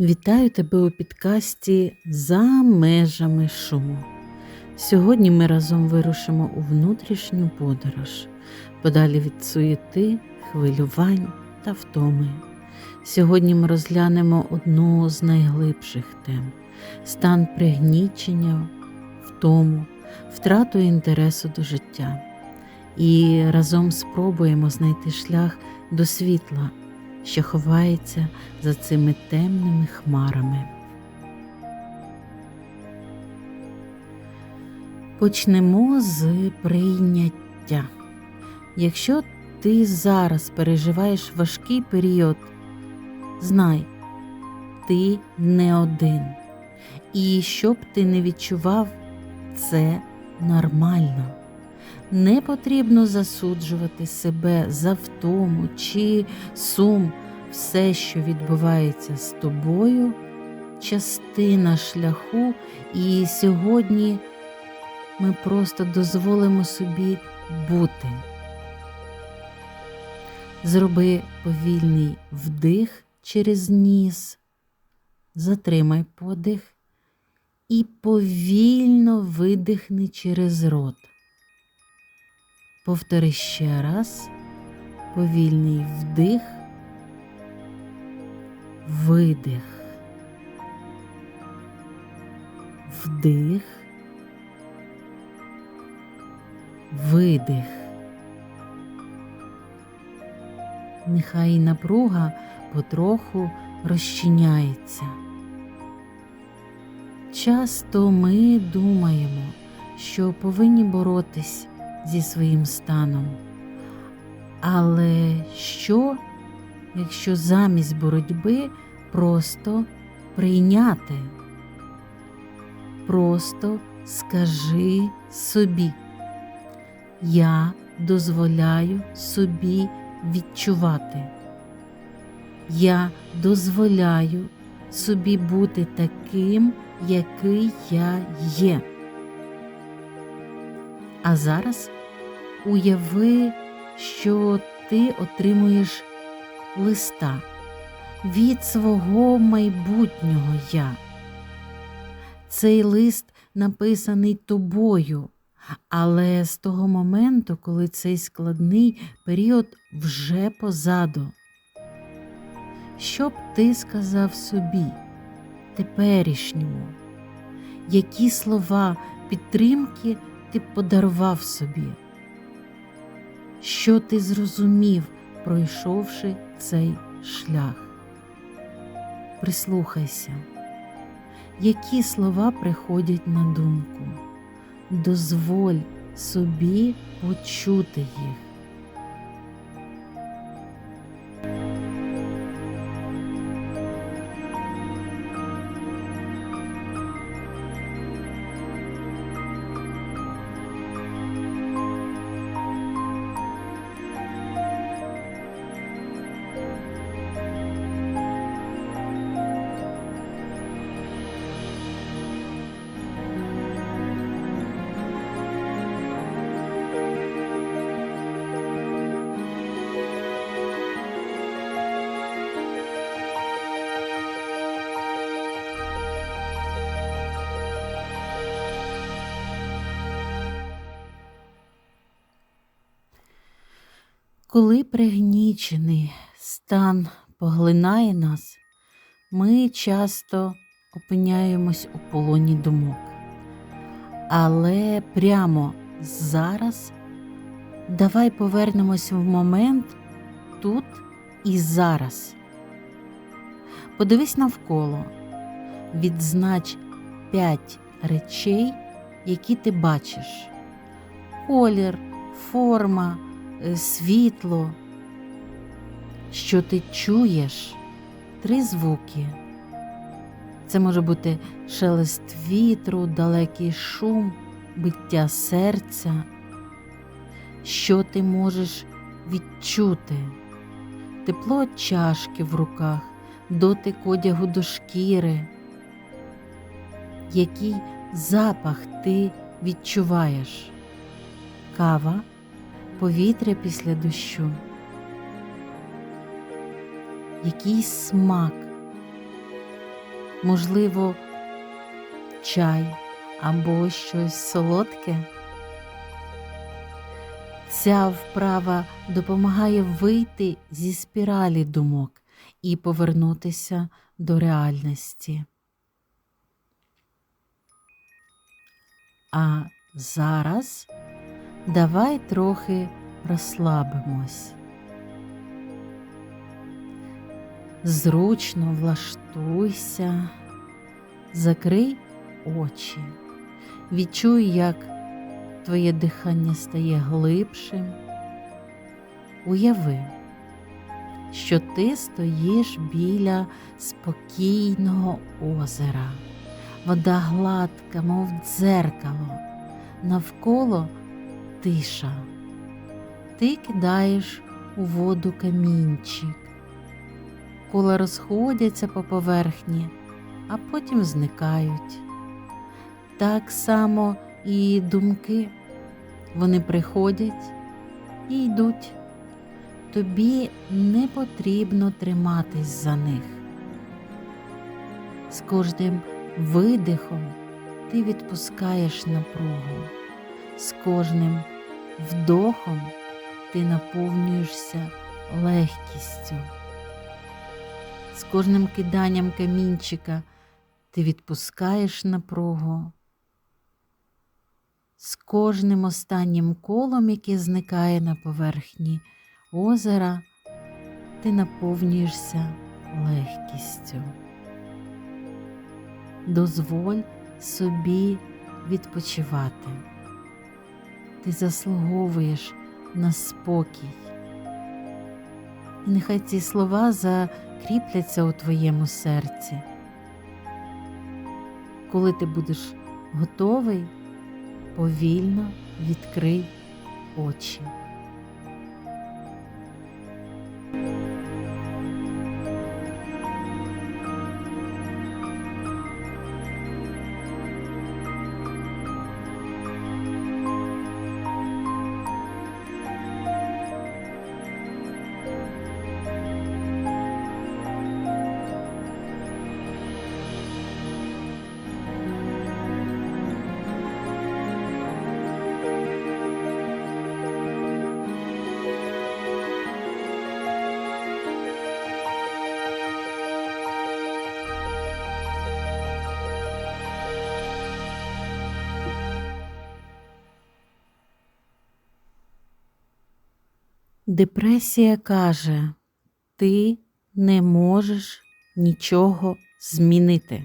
Вітаю тебе у підкасті За межами шуму. Сьогодні ми разом вирушимо у внутрішню подорож, подалі від суєти, хвилювань та втоми. Сьогодні ми розглянемо одну з найглибших тем стан пригнічення, втому, втрату інтересу до життя. І разом спробуємо знайти шлях до світла, що ховається за цими темними хмарами. Почнемо з прийняття. Якщо ти зараз переживаєш важкий період, знай, ти не один. І що б ти не відчував, це нормально. Не потрібно засуджувати себе за втому чи сум. Все, що відбувається з тобою, частина шляху, і сьогодні ми просто дозволимо собі бути. Зроби повільний вдих через ніс, затримай подих і повільно видихни через рот. Повтори ще раз повільний вдих, видих, вдих, видих. Нехай напруга потроху розчиняється. Часто ми думаємо, що повинні боротись зі своїм станом. Але що, якщо замість боротьби просто прийняти? Просто скажи собі, я дозволяю собі відчувати. Я дозволяю собі бути таким, який я є. А зараз уяви, що ти отримуєш листа від свого майбутнього я. Цей лист написаний тобою, але з того моменту, коли цей складний період вже позаду. Що б ти сказав собі, теперішньому? Які слова підтримки ти подарував собі? Що ти зрозумів, пройшовши цей шлях? Прислухайся, які слова приходять на думку. Дозволь собі почути їх. Коли пригнічений стан поглинає нас, ми часто опиняємось у полоні думок. Але прямо зараз давай повернемось в момент тут і зараз. Подивись навколо, відзнач п'ять речей, які ти бачиш: колір, форма світло, що ти чуєш, три звуки. Це може бути шелест вітру, далекий шум, биття серця, що ти можеш відчути, тепло чашки в руках, дотик одягу до шкіри, який запах ти відчуваєш, кава повітря після дощу, який смак, можливо, чай або щось солодке. Ця вправа допомагає вийти зі спіралі думок і повернутися до реальності. А зараз давай трохи розслабимось. Зручно влаштуйся, закрий очі, відчуй, як твоє дихання стає глибшим. Уяви, що ти стоїш біля спокійного озера, вода гладка, мов дзеркало, навколо тиша. Ти кидаєш у воду камінчик, кола розходяться по поверхні, а потім зникають. Так само і думки, вони приходять і йдуть. Тобі не потрібно триматись за них. З кожним видихом ти відпускаєш напругу, з кожним вдохом ти наповнюєшся легкістю. З кожним киданням камінчика ти відпускаєш напругу. З кожним останнім колом, яке зникає на поверхні озера, ти наповнюєшся легкістю. Дозволь собі відпочивати. Ти заслуговуєш на спокій. І нехай ці слова закріпляться у твоєму серці. Коли ти будеш готовий, повільно відкрий очі. Депресія каже, ти не можеш нічого змінити.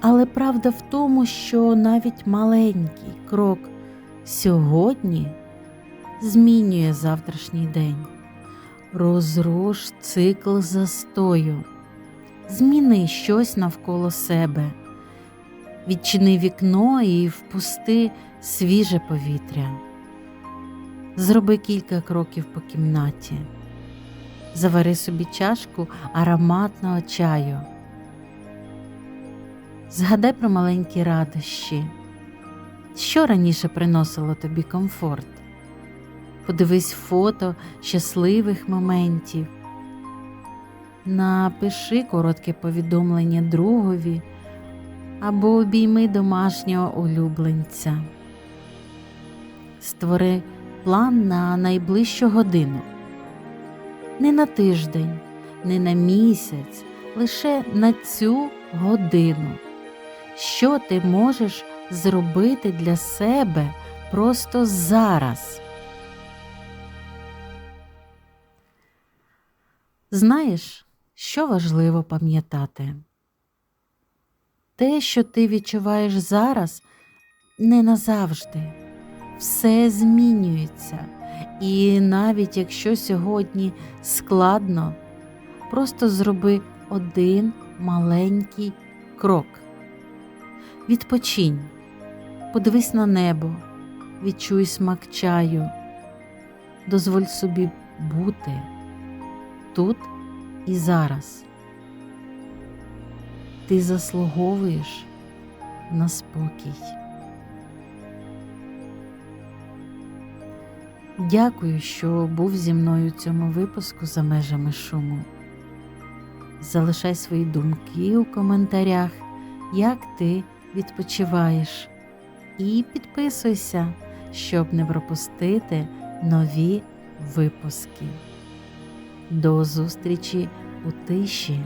Але правда в тому, що навіть маленький крок сьогодні змінює завтрашній день. Розруш цикл застою, зміни щось навколо себе, відчини вікно і впусти свіже повітря. Зроби кілька кроків по кімнаті, завари собі чашку ароматного чаю. Згадай про маленькі радощі, що раніше приносило тобі комфорт. Подивись фото щасливих моментів, напиши коротке повідомлення другові або обійми домашнього улюбленця. Створи план на найближчу годину. Не на тиждень, не на місяць, лише на цю годину. Що ти можеш зробити для себе просто зараз? Знаєш, що важливо пам'ятати? Те, що ти відчуваєш зараз, не назавжди все змінюється. І навіть якщо сьогодні складно, просто зроби один маленький крок. Відпочинь, подивись на небо, відчуй смак чаю, дозволь собі бути тут і зараз. Ти заслуговуєш на спокій. Дякую, що був зі мною у цьому випуску за межами шуму. Залишай свої думки у коментарях, як ти відпочиваєш. І підписуйся, щоб не пропустити нові випуски. До зустрічі у тиші.